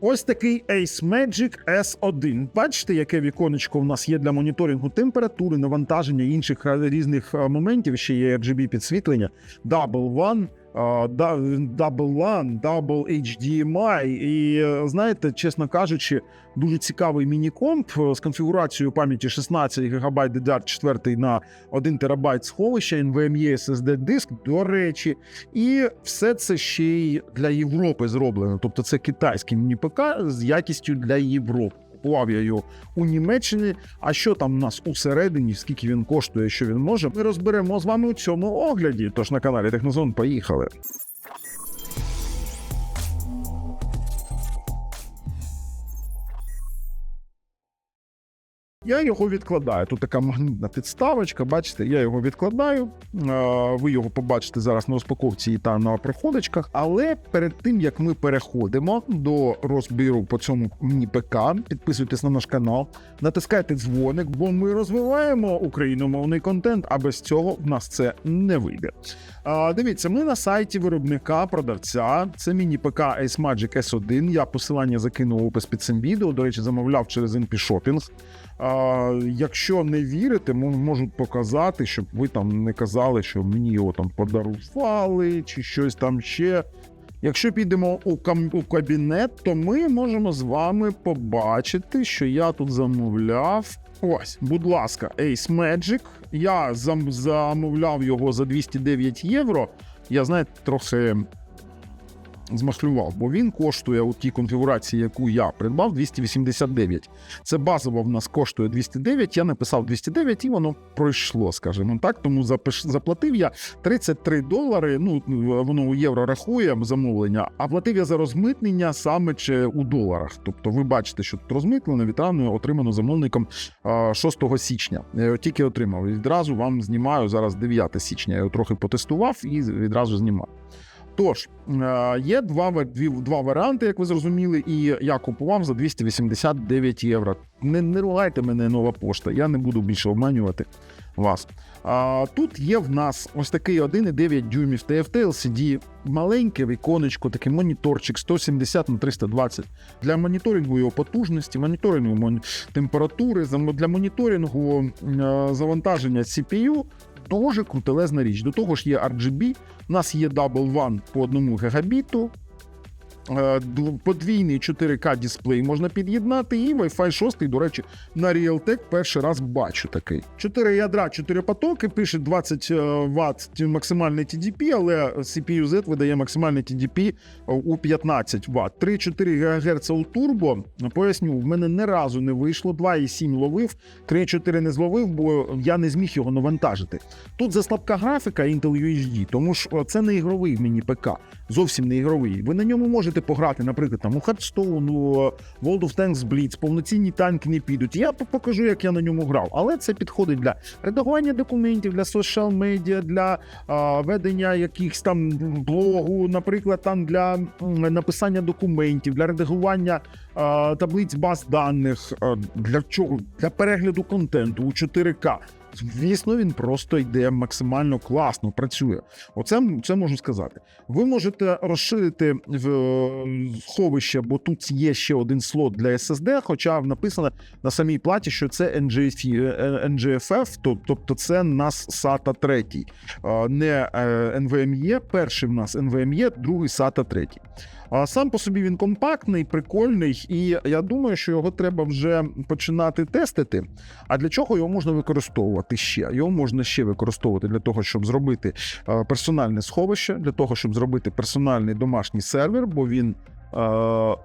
Ось такий Ace Magic S1. Бачите, яке віконечко в нас є для моніторингу температури, навантаження інших е, різних е, моментів. Ще є RGB підсвітлення, Double One, Double LAN, Double HDMI. І е, знаєте, чесно кажучи, дуже цікавий міні-комп е, з конфігурацією пам'яті 16 ГБ DDR4 на 1 ТБ сховища, NVMe SSD диск, до речі, і все це ще й для Європи зроблено. Тобто це китайський міні-ПК з якістю для Європи. Купував я його у Німеччині. А що там у нас усередині, скільки він коштує, що він може, ми розберемо з вами у цьому огляді. Тож на каналі Технозон поїхали. Я його відкладаю. Тут така магнітна підставочка. Бачите, я його відкладаю. Ви його побачите зараз на розпаковці та на проходочках. Але перед тим як ми переходимо до розбіру по цьому міні-ПК, підписуйтесь на наш канал, натискайте дзвоник, бо ми розвиваємо україномовний контент, а без цього в нас це не вийде. Дивіться, ми на сайті виробника, продавця. Це міні-ПК Ace Magic S1. Я посилання закинув опис під цим відео. До речі, замовляв через Shopping. А, якщо не вірите, мо- можу показати, щоб ви там не казали, що мені його там подарували чи щось там ще. Якщо підемо у, кам- у кабінет, то ми можемо з вами побачити, що я тут замовляв. Ось, будь ласка, Ace Magic. Я зам- замовляв його за 209 євро. Я знаєте, трохи змахлював, бо він коштує у тій конфігурації, яку я придбав, 289. Це базово в нас коштує 209. Я написав 209 і воно пройшло, скажімо так. Тому запиш, заплатив я 33 долари. Ну воно у євро рахує замовлення, а платив я за розмитнення саме чи у доларах. Тобто, ви бачите, що тут розмитлено, відрано отримано замовником а, 6 січня. Я його тільки отримав. Відразу вам знімаю зараз 9 січня. Я його трохи потестував і відразу знімаю. Тож, е, є два, два варіанти, як ви зрозуміли, і я купував за 289 євро. Не, не ругайте мене нова пошта, я не буду більше обманювати вас. А, тут є в нас ось такий 1,9 дюймів TFT LCD, маленьке віконечко, такий моніторчик 170 на 320 для моніторингу його потужності, моніторингу температури, для моніторингу е, завантаження CPU. Дуже крутелезна річ. До того ж є RGB, у нас є Double One по 1 гігабіту. Е, Подвійний 4К дисплей можна під'єднати, і Wi-Fi 6, до речі, на Realtek перший раз бачу такий. 4 ядра, 4 потоки, пише 20 Вт максимальний TDP, але CPU Z видає максимальний TDP у 15 Вт. 3-4 ГГц у турбо. Поясню, в мене не разу не вийшло. 2,7 ловив, 3-4 не зловив, бо я не зміг його навантажити. Тут заслабка графіка Intel UHD, тому ж о, це не ігровий міні ПК, зовсім не ігровий. Ви на ньому можете пограти, наприклад, там у Hearthstone, у World of Tanks Blitz, повноцінні танки не підуть. Я покажу, як я на ньому грав. Але це підходить для редагування документів, для соціал медіа, для а, ведення якихось там блогу, наприклад, там для написання документів, для редагування а, таблиць баз даних. А, для чого? Для перегляду контенту у 4К. Звісно, він просто йде максимально класно, працює. Оце це можу сказати. Ви можете розширити в е, сховище, бо тут є ще один слот для SSD, хоча написано на самій платі, що це NGF, е, NGFF, тобто це нас SATA 3, е, не NVMe. Перший в нас NVMe, другий SATA 3. А сам по собі він компактний, прикольний, і я думаю, що його треба вже починати тестити. А для чого його можна використовувати ще? Його можна ще використовувати для того, щоб зробити е, персональне сховище, для того, щоб зробити персональний домашній сервер, бо він. е,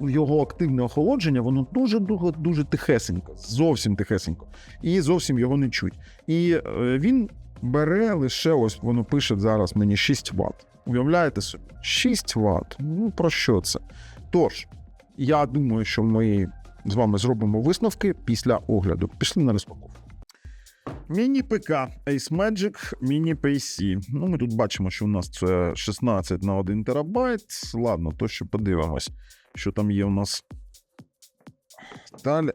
Його активне охолодження, воно дуже дуже дуже тихесенько, зовсім тихесенько, і зовсім його не чуть. І е, він бере лише ось воно пише зараз мені 6 Вт. Уявляєте собі? 6 Вт. Ну про що це? Тож, я думаю, що ми з вами зробимо висновки після огляду. Пішли на розпаковку. Міні-ПК Ace Magic Mini PC. Ну, ми тут бачимо, що у нас це 16 на 1 терабайт. Ладно, то що подивимось, що там є у нас. Далі.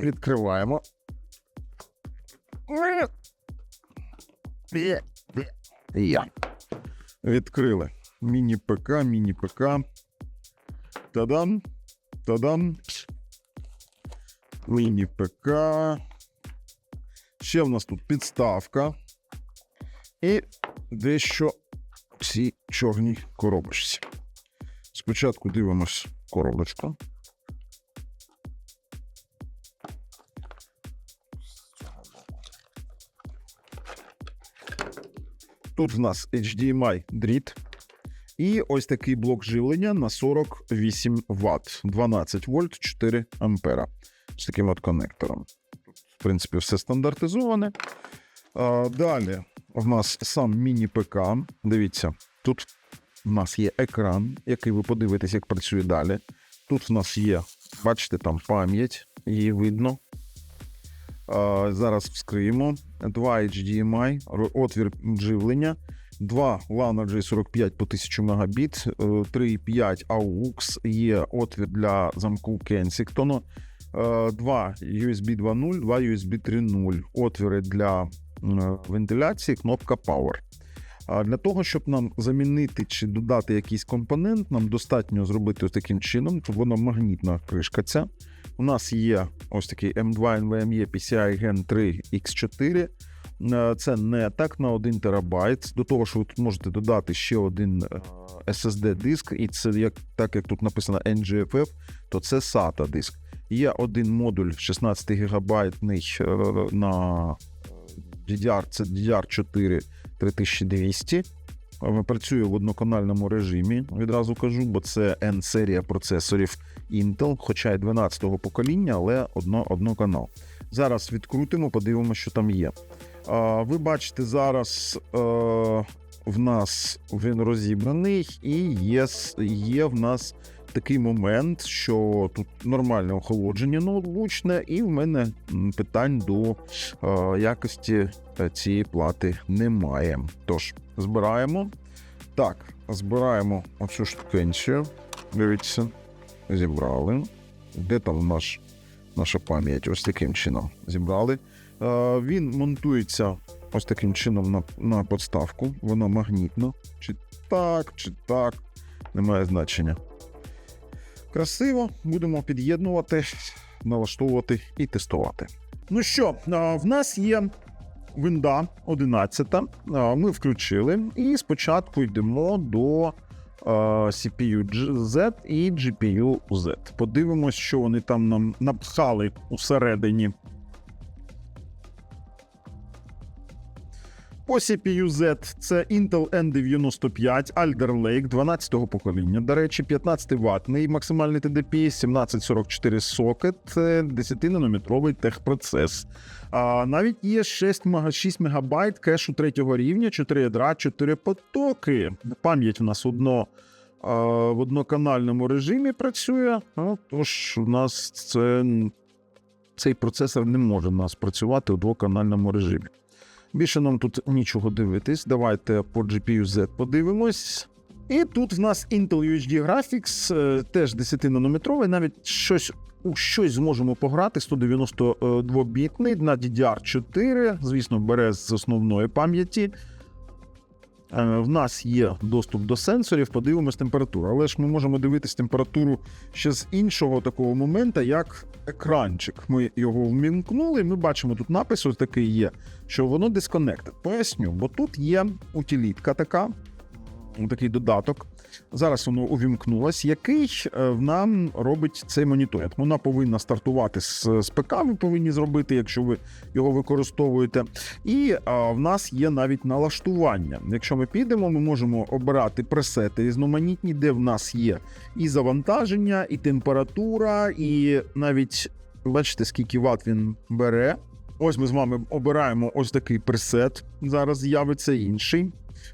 Відкриваємо. Я. Відкрили. Міні-ПК, міні-ПК. Та-дам. Та-дам. Міні ПК. Ще в нас тут підставка. І дещо в цій чорній коробочці. Спочатку дивимось коробочку. Тут в нас HDMI дріт. І ось такий блок живлення на 48 Вт, 12 вольт, 4 ампера. З таким от коннектором. В принципі, все стандартизоване. А, далі в нас сам міні-ПК. Дивіться, тут в нас є екран, який ви подивитесь, як працює далі. Тут в нас є, бачите, там пам'ять, її видно. Зараз вскриємо. 2 HDMI, отвір живлення, 2 LAN RJ45 по 1000 Мбіт, е, 3,5 AUX, є отвір для замку е, 2 USB 2.0, 2 USB 3.0, отвіри для вентиляції, кнопка Power. Для того, щоб нам замінити чи додати якийсь компонент, нам достатньо зробити ось таким чином. Тут воно магнітна кришка ця. У нас є ось такий M2 NVMe PCI Gen 3 X4. Е, Це не так на 1 терабайт. До того, що ви тут можете додати ще один е, SSD-диск, і це як так як тут написано NGFF, то це SATA диск. Є один модуль 16 гігабайтний е, на DDR, це DDR4 3200. Е, Працює в одноканальному режимі, відразу кажу, бо це N-серія процесорів Intel, хоча й 12-го покоління, але одно, одноканал. Зараз відкрутимо, подивимося, що там є. А, Ви бачите, зараз е, в нас він розібраний, і є, є в нас такий момент, що тут нормальне охолодження ноутбучне, і в мене питань до е, якості е, цієї плати немає. Тож, збираємо. Так, збираємо оцю штукенцію. Дивіться, зібрали. Де там наш, наша пам'ять? Ось таким чином зібрали. Е, він монтується ось таким чином на, на подставку. Воно магнітно. Чи так, чи так, немає значення. Красиво, будемо під'єднувати, налаштовувати і тестувати. Ну що, е, в нас є Винда 11. е, Ми включили, і спочатку йдемо до CPU G- Z і GPU Z. Подивимось, що вони там нам напхали усередині. По CPU Z це Intel N95 Alder Lake 12-го покоління. До речі, 15 ваттний максимальний TDP, 1744 сокет, 10-нанометровий техпроцес. А, навіть є 6, 6 МБ кешу третього рівня, 4 ядра, 4 потоки. Пам'ять у нас одно. В одноканальному режимі працює, а, тож у нас це, цей процесор не може у нас працювати у двоканальному режимі. Більше нам тут нічого дивитись. Давайте по GPU Z подивимось. І тут в нас Intel UHD Graphics, е, теж 10-нанометровий, навіть щось у щось зможемо пограти. 192-бітний на DDR4, звісно, бере з основної пам'яті. Е, В нас є доступ до сенсорів, подивимось температуру. Але ж ми можемо дивитись температуру ще з іншого такого моменту, як екранчик. Ми його вмімкнули, ми бачимо тут напис ось такий є, що воно disconnected. Поясню, бо тут є утилітка така, такий додаток. Зараз воно увімкнулось, який е, нам робить цей моніторинг. Вона повинна стартувати з, з ПК, ви повинні зробити, якщо ви його використовуєте. І а, в нас є навіть налаштування. Якщо ми підемо, ми можемо обирати пресети різноманітні, де в нас є і завантаження, і температура, і навіть бачите, скільки ват він бере. Ось ми з вами обираємо ось такий пресет. Зараз з'явиться інший.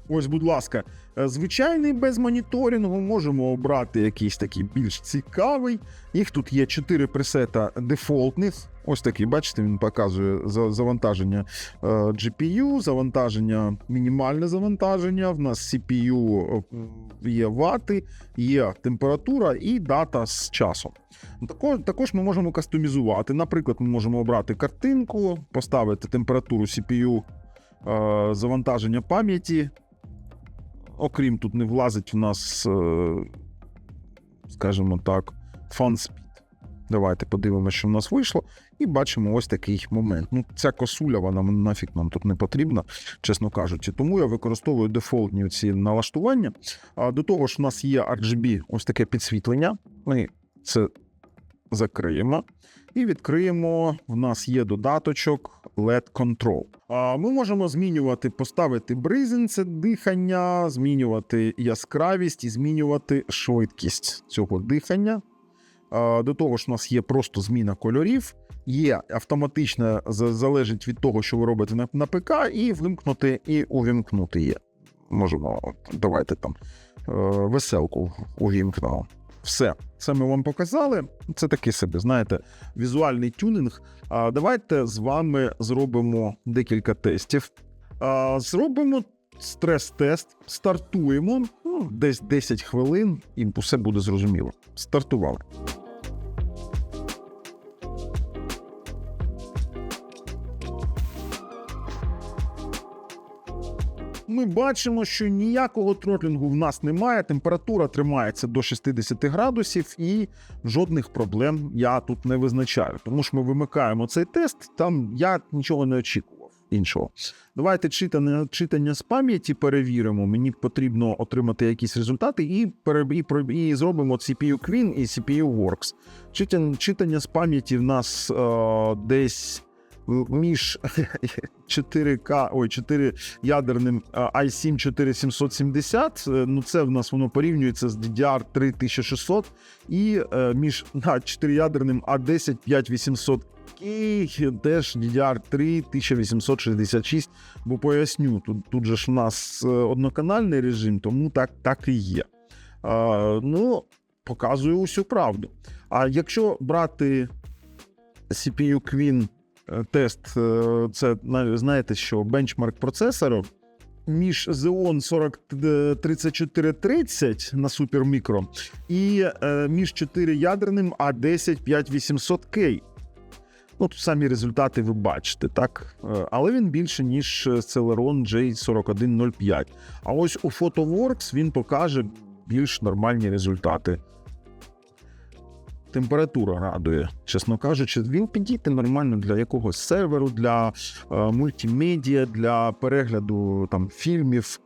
Ось, будь ласка, е, звичайний без моніторингу можемо обрати якийсь такий більш цікавий. Їх тут є 4 пресета дефолтних. Ось такий, бачите, він показує завантаження е, GPU, завантаження, мінімальне завантаження. В нас CPU е, є вати, є температура і дата з часом. Також, також ми можемо кастомізувати. Наприклад, ми можемо обрати картинку, поставити температуру CPU, завантаження пам'яті. Окрім тут не влазить в нас е, скажімо так, speed. Давайте подивимося, що в нас вийшло, і бачимо ось такий момент. Ну, ця косуля, вона нафіг нам тут не потрібна, чесно кажучи. Тому я використовую дефолтні ці налаштування. А до того ж, у нас є RGB, ось таке підсвітлення. Ми це закриємо. І відкриємо. У нас є додаточок LED Control. Ми можемо змінювати, поставити бризин, це дихання, змінювати яскравість і змінювати швидкість цього дихання. До того ж, у нас є просто зміна кольорів, є автоматично за- залежить від того, що ви робите на, ПК, і вимкнути, і увімкнути є. Можемо, давайте там е, веселку увімкнемо. Все, це ми вам показали. Це такий собі, знаєте, візуальний тюнінг. А давайте з вами зробимо декілька тестів. А, зробимо стрес-тест, стартуємо ну, десь 10 хвилин, і все буде зрозуміло. Стартували. Ми бачимо, що ніякого тротлінгу в нас немає. Температура тримається до 60 градусів, і жодних проблем я тут не визначаю. Тому що ми вимикаємо цей тест. Там я нічого не очікував іншого. Давайте читання, читання з пам'яті перевіримо. Мені потрібно отримати якісь результати, і, і, про- і зробимо CPU Queen і CPU Works. Читання, читання з пам'яті в нас е, десь між 4К, ой, 4 ядерним i7 4770. е, Ну, це в нас воно порівнюється з DDR 3600 і е, між на 4 ядерним A10 5800 і теж DDR3 1866, бо поясню, тут, тут же ж в нас е, одноканальний режим, тому так, так і є. А, ну, показую усю правду. А якщо брати CPU Queen е, тест, е, це на- знаєте, що бенчмарк процесору між Xeon 40 е, 3430 на супермікро і е, між 4 ядерним A10 5800K. Ну, тут самі результати ви бачите, так? Е, Але він більше, ніж Celeron J4105. А ось у PhotoWorks він покаже більш нормальні результати. Температура радує, чесно кажучи, він підійде нормально для якогось серверу, для е, мультимедіа, для перегляду там фільмів,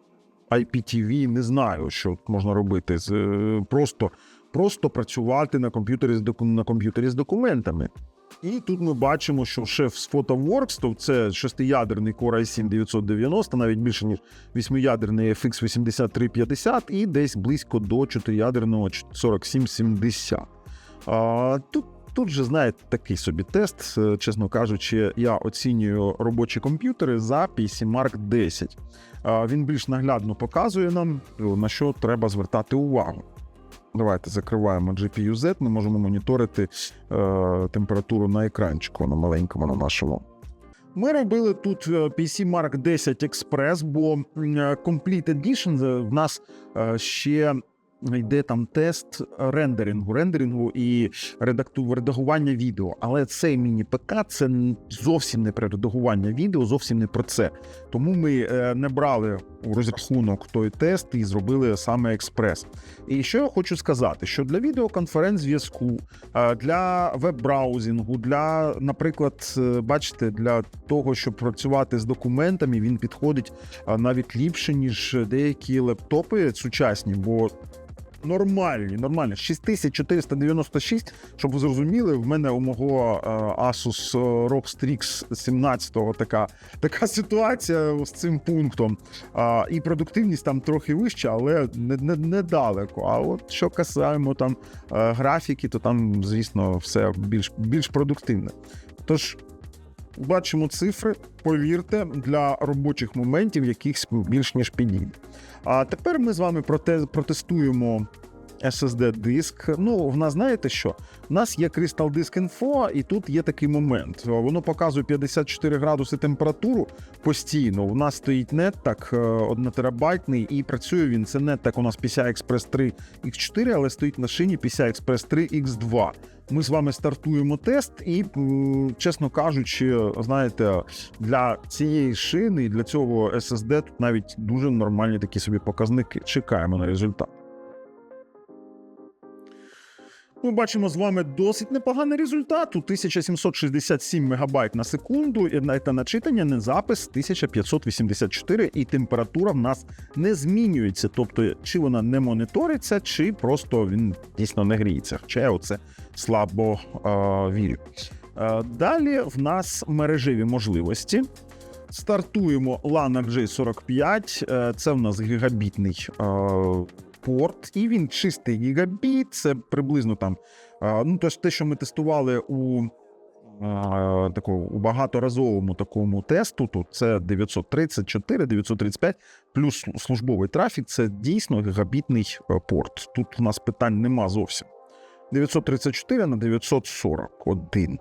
IPTV, не знаю, що можна робити. Е, просто, просто працювати на комп'ютері з доку- на комп'ютері з документами. І тут ми бачимо, що шеф з PhotoWorks, то це шестиядерний Core i7 990, навіть більше ніж восьмиядерний FX 8350 і десь близько до чотириядерного 4770. Тут, тут же, знаєте, такий собі тест. Е, Чесно кажучи, я оцінюю робочі комп'ютери за PC Mark 10. А, він більш наглядно показує нам, е, на що треба звертати увагу. Давайте закриваємо GPU-Z, ми можемо моніторити е, температуру на екранчику на маленькому на нашому. Ми робили тут PC Mark 10 Express, бо е, Complete Edition в нас ще йде там тест рендерингу, рендерингу і редакту, редагування відео. Але цей міні-ПК це зовсім не про редагування відео, зовсім не про це. Тому ми не брали у розрахунок той тест і зробили саме експрес. І що я хочу сказати, що для відеоконференц-зв'язку, е, для веб-браузінгу, для, наприклад, е, бачите, для того, щоб працювати з документами, він підходить е, навіть ліпше, ніж деякі лептопи сучасні, бо. Нормальні, нормальні. 6496, щоб ви зрозуміли, в мене у мого е, Asus ROG Strix 17 така, така ситуація з цим пунктом. І продуктивність там трохи вища, але не, не, недалеко. А от що касаємо там е, графіки, то там, звісно, все більш, більш продуктивне. Тож. Бачимо цифри, повірте, для робочих моментів якихось більш ніж підійде. А тепер ми з вами проте, протестуємо SSD-диск. Ну, в нас знаєте що? У нас є Crystal Disk Info, і тут є такий момент. Воно показує 54 градуси температуру постійно. У нас стоїть NetTag 1 терабайтний, і працює він. Це NetTag у нас PCI Express 3 X4, але стоїть на шині PCI Express 3 X2. Ми з вами стартуємо тест, і, чесно кажучи, знаєте, для цієї шини і для цього SSD тут навіть дуже нормальні такі собі показники. Чекаємо на результат. Ми бачимо з вами досить непоганий результат. У 1767 МБ на секунду, та начитання не запис 1584, і температура в нас не змінюється. Тобто, чи вона не моніториться, чи просто він дійсно не гріється. Хоча я оце слабо е, вірю. Е, далі в нас мережеві можливості. Стартуємо LAN RJ45. е, Це в нас гігабітний е, порт, і він чистий гігабіт. Це приблизно там. Ну, тож те, що ми тестували у у багаторазовому такому тесту, то це 934, 935, плюс службовий трафік. Це дійсно гігабітний е, порт. Тут у нас питань нема зовсім. 934 на 941.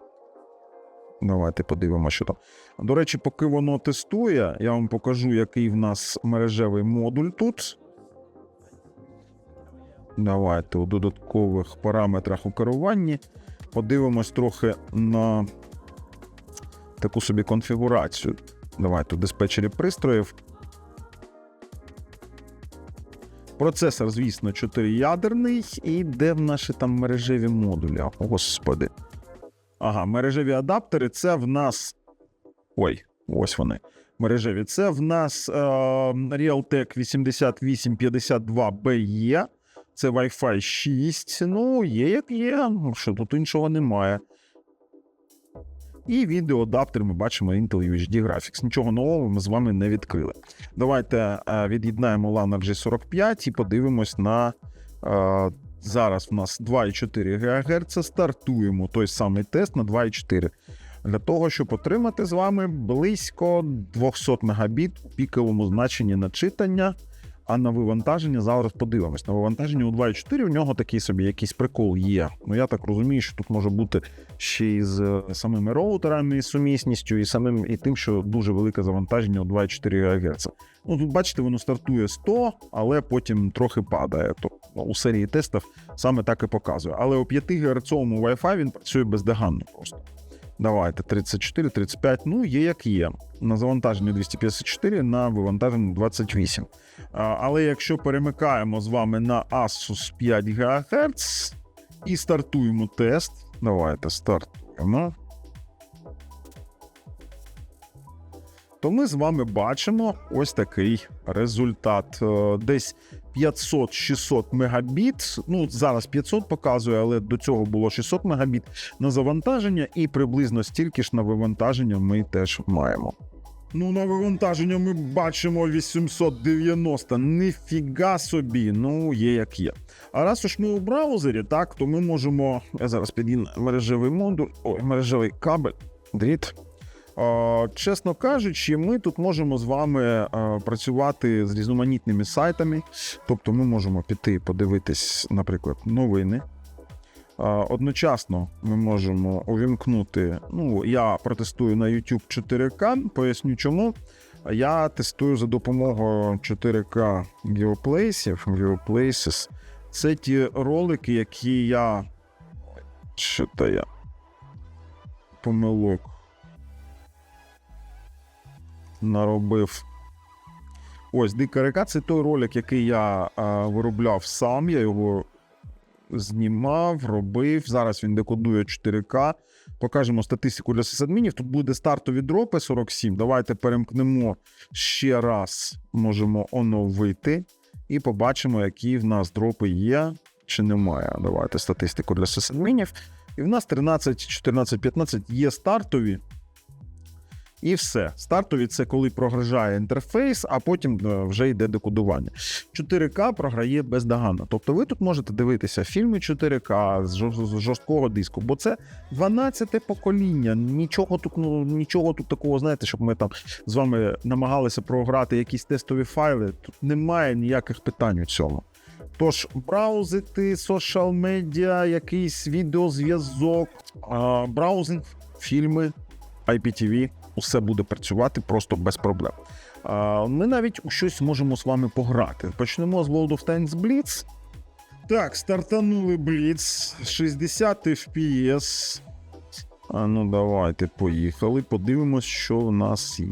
Давайте подивимося, що там. До речі, поки воно тестує, я вам покажу, який в нас мережевий модуль тут. Давайте у додаткових параметрах у керуванні подивимось трохи на таку собі конфігурацію. Давайте у диспетчері пристроїв. Процесор, звісно, 4-ядерний. І де в наші там мережеві модулі? Господи. Ага, мережеві адаптери це в нас. Ой, ось вони. Мережеві. Це в нас е, Realtek 8852BE. Це Wi-Fi 6. Ну, є як є. Ну, Що тут іншого немає. І відеоадаптер ми бачимо Intel UHD Graphics. Нічого нового ми з вами не відкрили. Давайте е, від'єднаємо LAN G45 і подивимось на. Е, зараз в нас 2,4 ГГц. Стартуємо той самий тест на 2,4. Для того, щоб отримати з вами близько 200 Мбіт у піковому значенні начитання. А на вивантаження зараз подивимось. На вивантаження у 2.4 у нього такий собі якийсь прикол є. Ну я так розумію, що тут може бути ще й з е, самими роутерами, і сумісністю, і самим і тим, що дуже велике завантаження у 2.4 ГГц. Ну тут бачите, воно стартує 100, але потім трохи падає. То ну, у серії тестів саме так і показує. Але у 5 ГГц Wi-Fi він працює бездоганно просто. Давайте 34, 35, ну є як є. На завантаженні 254, на вивантаженні 28. А, Але якщо перемикаємо з вами на Asus 5 ГГц і стартуємо тест. Давайте стартуємо. То ми з вами бачимо ось такий результат. Е, Десь 500-600 мегабіт. Ну, зараз 500 показує, але до цього було 600 мегабіт на завантаження, і приблизно стільки ж на вивантаження ми теж маємо. Ну, на вивантаження ми бачимо 890. Ніфіга собі, ну є як є. А раз уж ми у браузері, так, то ми можемо. Я зараз під'їду мережевий модуль, ой, мережевий кабель, дріт. Чесно кажучи, ми тут можемо з вами е, працювати з різноманітними сайтами. Тобто ми можемо піти подивитись, наприклад, новини. Одночасно ми можемо увімкнути. Ну, я протестую на YouTube 4К, поясню чому. Я тестую за допомогою 4К Geoplaces. Geoplaces. Це ті ролики, які я. Що то я? Помилок. Наробив. Ось дика река це той ролик, який я а, виробляв сам. Я його знімав, робив. Зараз він декодує 4К. Покажемо статистику для сисадмінів. Тут буде стартові дропи 47. Давайте перемкнемо ще раз. Можемо оновити. І побачимо, які в нас дропи є чи немає. Давайте статистику для сисадмінів. І в нас 13, 14, 15 є стартові. І все. Стартові це коли прогружає інтерфейс, а потім е, вже йде декодування. 4К програє бездоганно. Тобто ви тут можете дивитися фільми 4К з жорсткого диску, бо це 12-те покоління. Нічого тут, ну, нічого тут такого, знаєте, щоб ми там з вами намагалися програти якісь тестові файли. Тут немає ніяких питань у цьому. Тож, браузити, соціал медіа, якийсь відеозв'язок, браузинг, фільми, IPTV, усе буде працювати просто без проблем. Ми навіть у щось можемо з вами пограти. Почнемо з World of Tanks Blitz. Так, стартанули Blitz, 60 FPS. А ну давайте, поїхали. Подивимось, що в нас є.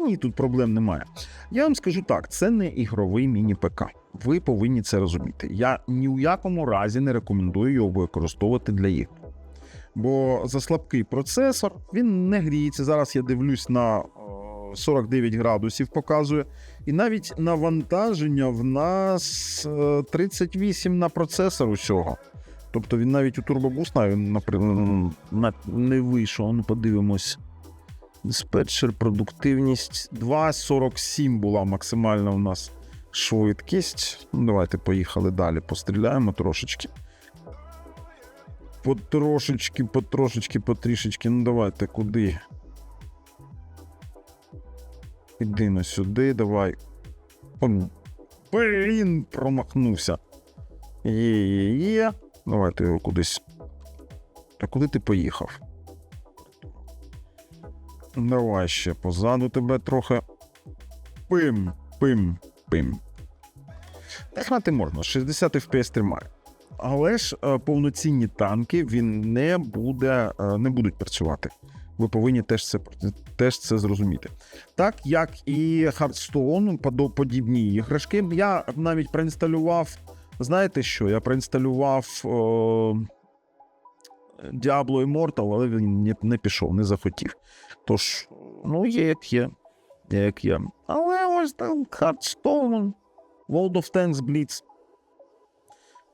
Ні, тут проблем немає. Я вам скажу так: це не ігровий міні-ПК. Ви повинні це розуміти. Я ні у якому разі не рекомендую його використовувати для ігор. Бо за слабкий процесор він не гріється. Зараз я дивлюсь на е, 49 градусів, показує. І навіть навантаження в нас е, 38 на процесор усього. Тобто він навіть у турбобус наприклад, не вийшов. Ну, подивимось. Диспетчер, продуктивність 2,47 була максимальна у нас швидкість. Ну, давайте поїхали далі, постріляємо трошечки. Потрошечки, потрошечки, потрішечки. Ну давайте куди? Іди на сюди, давай. Блін, промахнувся. Є, є, є. Давайте його кудись. А куди ти поїхав? Давай ще позаду тебе трохи. Пим, пим, пим. Та грати можна, 60 FPS тримає. Але ж е, повноцінні танки він не буде, е, не будуть працювати. Ви повинні теж це, теж це зрозуміти. Так як і Hearthstone, подібні іграшки. Я навіть проінсталював. Знаєте що? Я проінсталював е, Diablo Immortal, але він не, не пішов, не захотів. Тож, ну, є як є. Є як є. Але ось там Hearthstone, World of Tanks Blitz.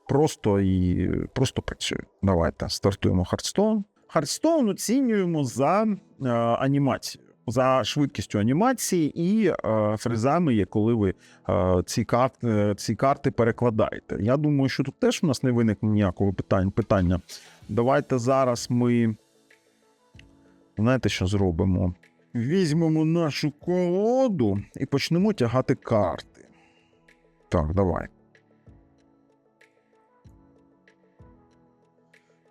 Просто і просто працює. Давайте стартуємо Hearthstone. Hearthstone оцінюємо за е, анімацію, за швидкістю анімації і е, фрезами, є, коли ви е, ці, карти, е, ці карти перекладаєте. Я думаю, що тут теж у нас не виникне ніякого питань, питання. Давайте зараз ми. Знаєте, що зробимо? Візьмемо нашу колоду і почнемо тягати карти. Так, давай.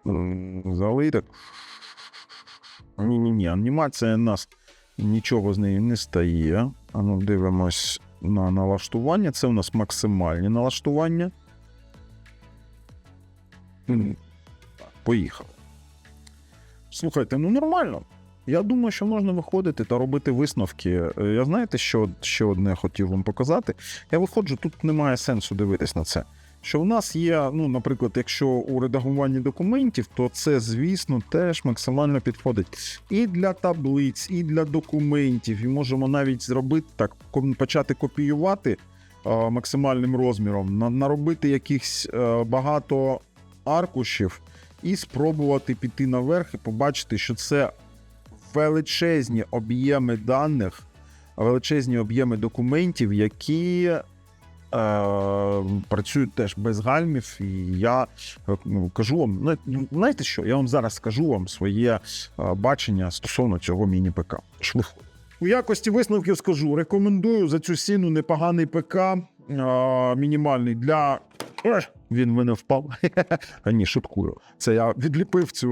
М, Ні-ні-ні, анімація нас нічого з нею не стає. А ну, дивимось на налаштування. Це у нас максимальні налаштування. Поїхали. Слухайте, ну нормально. Я думаю, що можна виходити та робити висновки. Е, Я знаєте, що ще одне хотів вам показати. Я виходжу, тут немає сенсу дивитись на це. Що в нас є, ну, наприклад, якщо у редагуванні документів, то це, звісно, теж максимально підходить і для таблиць, і для документів. І можемо навіть зробити так, почати копіювати е, максимальним розміром, на, наробити якихось е, багато аркушів і спробувати піти наверх і побачити, що це величезні об'єми даних, величезні об'єми документів, які працюють теж без гальмів. І я е, ну, кажу вам, ну, ну, знаєте що? Я вам зараз скажу вам своє е, бачення стосовно цього міні-ПК. У якості висновків скажу: рекомендую за цю ціну непоганий ПК, е, мінімальний для. Він в мене впав. А ні, шуткую. Це я відліпив цю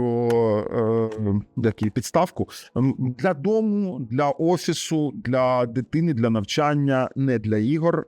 е, її, підставку для дому, для офісу, для дитини, для навчання, не для ігор.